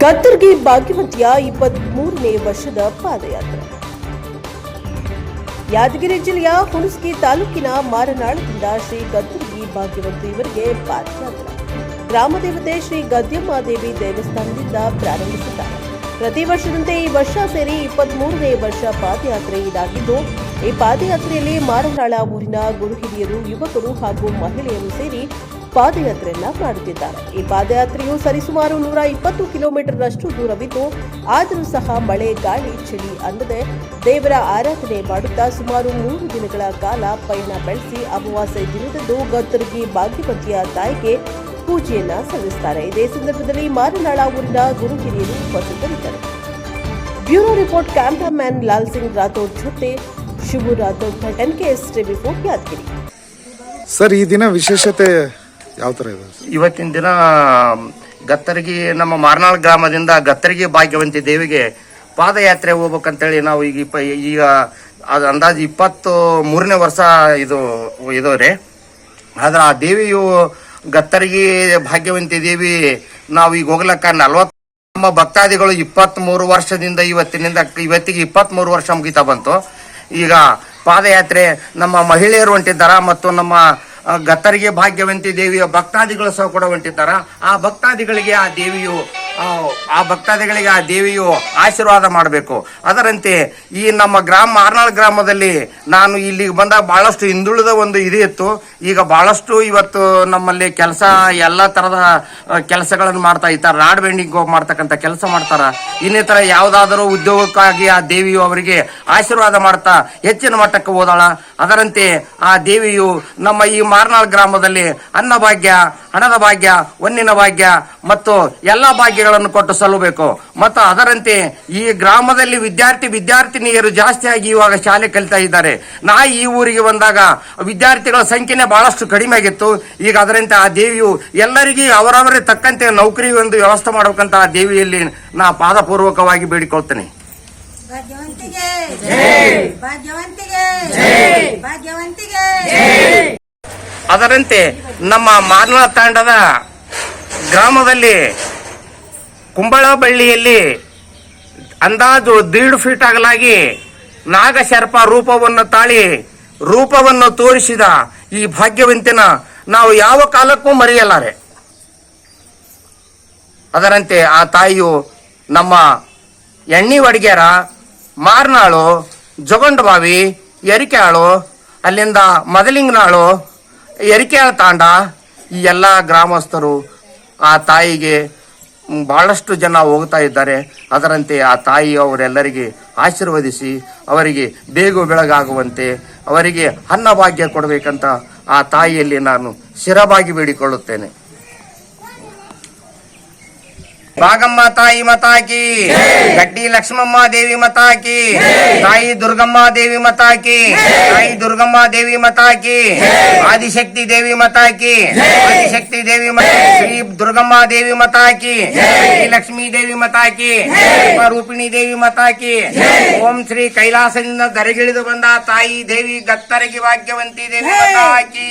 ಗತ್ತರ್ಗೆ ಭಾಗ್ಯವಂತಿಯ ಇಪ್ಪತ್ತ್ ಮೂರನೇ ವರ್ಷದ ಪಾದಯಾತ್ರೆ. ಯಾದಗಿರಿ ಜಿಲ್ಲೆಯ ಹುಣಸ್ಗಿ ತಾಲೂಕಿನ ಮಾರನಾಳದಿಂದ ಶ್ರೀ ಗದ್ದರ್ಗಿ ಭಾಗ್ಯವಂತಿ ಇವರಿಗೆ ಪಾದಯಾತ್ರೆ. ಗ್ರಾಮದೇವತೆ ಶ್ರೀ ಗದ್ಯಮ್ಮ ದೇವಿ ದೇವಸ್ಥಾನದಿಂದ ಪ್ರಾರಂಭಿಸಿದ್ದಾರೆ ಪ್ರತಿ ವರ್ಷದಂತೆ ಈ ವರ್ಷ ಸೇರಿ ಇಪ್ಪತ್ತ್ ಮೂರನೇ ವರ್ಷ ಪಾದಯಾತ್ರೆ ಇದಾಗಿದ್ದು, ಈ ಪಾದಯಾತ್ರೆಯಲ್ಲಿ ಮಾರನಾಳ ಊರಿನ ಗುರುಹಿರಿಯರು ಯುವಕರು ಹಾಗೂ ಮಹಿಳೆಯರು ಸೇರಿ ಪಾದಯಾತ್ರೆಯನ್ನ ಮಾಡುತ್ತಿದ್ದಾರೆ. ಈ ಪಾದಯಾತ್ರೆಯು ಸರಿಸುಮಾರು ನೂರ ಇಪ್ಪತ್ತು ಕಿಲೋಮೀಟರ್ನಷ್ಟು ದೂರವಿದ್ದು, ಆದರೂ ಸಹ ಮಳೆ, ಗಾಳಿ, ಚಳಿ ಅಂದದೆ ದೇವರ ಆರಾಧನೆ ಮಾಡುತ್ತಾ ಸುಮಾರು ಮೂರು ದಿನಗಳ ಕಾಲ ಪಯಣ ಬೆಳೆಸಿ ಅಮಾವಾಸ್ಯೆ ದಿನದಂದು ಗತ್ತರ್ಗಿ ಭಾಗ್ಯವತಿಯ ತಾಯಿಗೆ ಪೂಜೆಯನ್ನ ಸಲ್ಲಿಸುತ್ತಾರೆ. ಇದೇ ಸಂದರ್ಭದಲ್ಲಿ ಮಾರನಾಳ ಊರಿನ ಗುರು ಉಪಸ್ಥಿತರಿದ್ದಾರೆ. Bureau report cameraman Lal Singh Rathod ಜೊತೆ Shivu Rathod K S four Yadgiri. Sir, ಈ ದಿನ ವಿಶೇಷತೆ ಯಾವ ಥರ ಇದೆ? ಇವತ್ತಿನ ದಿನ ಗತ್ತರಿಗೆ, ನಮ್ಮ ಮಾರ್ನಾಳ್ ಗ್ರಾಮದಿಂದ ಗತ್ತರಿಗೆ ಭಾಗ್ಯವಂತಿ ದೇವಿಗೆ ಪಾದಯಾತ್ರೆ ಹೋಗ್ಬೇಕಂತೇಳಿ ನಾವು ಈಗ ಇಪ್ಪ, ಈಗ ಅದು ಅಂದಾಜು ಇಪ್ಪತ್ತು ಮೂರನೇ ವರ್ಷ ಇದು ಇದು ರೀ. ಆದ್ರೆ ಆ ದೇವಿಯು ಗತ್ತರಿಗೆ ಭಾಗ್ಯವಂತಿ ದೇವಿ ನಾವು ಈಗ ಹೋಗ್ಲಕ್ಕ ನಲ್ವತ್ತು ನಮ್ಮ ಭಕ್ತಾದಿಗಳು ಇಪ್ಪತ್ತ್ ಮೂರು ವರ್ಷದಿಂದ ಇವತ್ತಿನಿಂದ, ಇವತ್ತಿಗೆ ಇಪ್ಪತ್ತ್ ಮೂರು ವರ್ಷ ಮುಗಿತಾ ಬಂತು. ಈಗ ಪಾದಯಾತ್ರೆ ನಮ್ಮ ಮಹಿಳೆಯರು ಹೊಂಟಿದ್ದಾರ ಮತ್ತು ನಮ್ಮ ಗತ್ತರಿಗೆ ಭಾಗ್ಯವಂತಿ ದೇವಿಯ ಭಕ್ತಾದಿಗಳು ಸಹ ಕೂಡ ಹೊಂಟಿದ್ದಾರ. ಆ ಭಕ್ತಾದಿಗಳಿಗೆ ಆ ದೇವಿಯು ಆ, ಭಕ್ತಾದಿಗಳಿಗೆ ಆ ದೇವಿಯು ಆಶೀರ್ವಾದ ಮಾಡಬೇಕು. ಅದರಂತೆ ಈ ನಮ್ಮ ಗ್ರಾಮ ಮಾರ್ನಾಳ್ ಗ್ರಾಮದಲ್ಲಿ ನಾನು ಇಲ್ಲಿಗೆ ಬಂದಾಗ ಬಹಳಷ್ಟು ಹಿಂದುಳಿದ ಒಂದು ಇದು ಇತ್ತು. ಈಗ ಬಹಳಷ್ಟು ಇವತ್ತು ನಮ್ಮಲ್ಲಿ ಕೆಲಸ ಎಲ್ಲ ಥರದ ಕೆಲಸಗಳನ್ನು ಮಾಡ್ತಾ ಇದ್ದಾರೆ. ರಾಡ್ ಬೆಂಡಿಂಗ್ ಮಾಡ್ತಕ್ಕಂಥ ಕೆಲಸ ಮಾಡ್ತಾರ. ಇನ್ನಿತರ ಯಾವುದಾದರೂ ಉದ್ಯೋಗಕ್ಕಾಗಿ ಆ ದೇವಿಯು ಅವರಿಗೆ ಆಶೀರ್ವಾದ ಮಾಡ್ತಾ ಹೆಚ್ಚಿನ ಮಟ್ಟಕ್ಕೆ ಹೋದಾಳ. ಅದರಂತೆ ಆ ದೇವಿಯು ನಮ್ಮ ಈ ಮಾರ್ನಾಳ್ ಗ್ರಾಮದಲ್ಲಿ ಅನ್ನ ಭಾಗ್ಯ ಹಣದ ಭಾಗ್ಯ ಹೊನ್ನಿನ ಭಾಗ್ಯ ಮತ್ತು ಎಲ್ಲಾ ಭಾಗ್ಯಗಳನ್ನು ಕೊಟ್ಟು ಸಲ್ಲಬೇಕು. ಮತ್ತು ಅದರಂತೆ ಈ ಗ್ರಾಮದಲ್ಲಿ ವಿದ್ಯಾರ್ಥಿ ವಿದ್ಯಾರ್ಥಿನಿಯರು ಜಾಸ್ತಿಯಾಗಿ ಆಗಿ ಇವಾಗ ಶಾಲೆ ಕಲಿತಾ ಇದ್ದಾರೆ. ನಾ ಈ ಊರಿಗೆ ಬಂದಾಗ ವಿದ್ಯಾರ್ಥಿಗಳ ಸಂಖ್ಯೆನೇ ಬಹಳಷ್ಟು ಕಡಿಮೆ ಆಗಿತ್ತು. ಈಗ ಅದರಂತೆ ಆ ದೇವಿಯು ಎಲ್ಲರಿಗೂ ಅವರವರೇ ತಕ್ಕಂತೆ ನೌಕರಿ ಒಂದು ವ್ಯವಸ್ಥೆ ಮಾಡಬೇಕಂತ ಆ ದೇವಿಯಲ್ಲಿ ನಾ ಪಾದಪೂರ್ವಕವಾಗಿ ಬೇಡಿಕೊಳ್ತೇನೆ. ಭಾಗ್ಯವಂತಿಗೆ. ಭಾಗ್ಯವಂತಿಗೆ. ಭಾಗ್ಯವಂತಿಗೆ. ಅದರಂತೆ ನಮ್ಮ ಮಾರ್ನಾಳ ತಾಂಡದ ಗ್ರಾಮದಲ್ಲಿ ಕುಂಬಳಬಳ್ಳಿಯಲ್ಲಿ ಅಂದಾಜು ದೀಡ್ ಫೀಟ್ ಅಗಲಾಗಿ ನಾಗಶರ್ಪ ರೂಪವನ್ನು ತಾಳಿ ರೂಪವನ್ನು ತೋರಿಸಿದ ಈ ಭಾಗ್ಯವಂತಿನ ನಾವು ಯಾವ ಕಾಲಕ್ಕೂ ಮರೆಯಲಾರೆ. ಅದರಂತೆ ಆ ತಾಯಿಯು ನಮ್ಮ ಎಣ್ಣಿ ಒಡಗೇರ ಮಾರ್ನಾಳು, ಜೊಗೊಂಡಬಾವಿ ಎರಿಕೆ ಅಲ್ಲಿಂದ ಮದಲಿಂಗನಾಳು ಎರಿಕ್ಯಾಳ ತಾಂಡ ಈ ಎಲ್ಲ ಗ್ರಾಮಸ್ಥರು ಆ ತಾಯಿಗೆ ಬಹಳಷ್ಟು ಜನ ಹೋಗ್ತಾ ಇದ್ದಾರೆ. ಅದರಂತೆ ಆ ತಾಯಿ ಅವರೆಲ್ಲರಿಗೆ ಆಶೀರ್ವದಿಸಿ ಅವರಿಗೆ ಬೇಗ ಬೆಳಗಾಗುವಂತೆ ಅವರಿಗೆ ಅನ್ನಭಾಗ್ಯ ಕೊಡಬೇಕಂತ ಆ ತಾಯಿಯಲ್ಲಿ ನಾನು ಶಿರಬಾಗಿ ಬೇಡಿಕೊಳ್ಳುತ್ತೇನೆ. ಭಾಗಮ್ಮ ತಾಯಿ ಮತಾಕಿ ಗಡ್ಡಿ ಲಕ್ಷ್ಮಮ್ಮ ದೇವಿ ಮತಾಕಿ ತಾಯಿ ದುರ್ಗಮ್ಮ ದೇವಿ ಮತಾಕಿ ತಾಯಿ ದುರ್ಗಮ್ಮ ದೇವಿ ಮತಾಕಿ ಆದಿಶಕ್ತಿ ದೇವಿ ಮತಾಕಿ ಆದಿಶಕ್ತಿ ದೇವಿ ಮತ ಶ್ರೀ ದುರ್ಗಮ್ಮ ದೇವಿ ಮತಾಕಿ ಶ್ರೀ ಲಕ್ಷ್ಮೀ ದೇವಿ ಮತಾಕಿ ರೂಪಿಣಿ ದೇವಿ ಮತಾಕಿ ಓಂ ಶ್ರೀ ಕೈಲಾಸದಿಂದ ದರೆಗಿಳಿದು ಬಂದ ತಾಯಿ ದೇವಿ ಗತ್ತರಗಿ ಭಾಗ್ಯವಂತಿ ದೇವಿ ಮತಾಕಿ।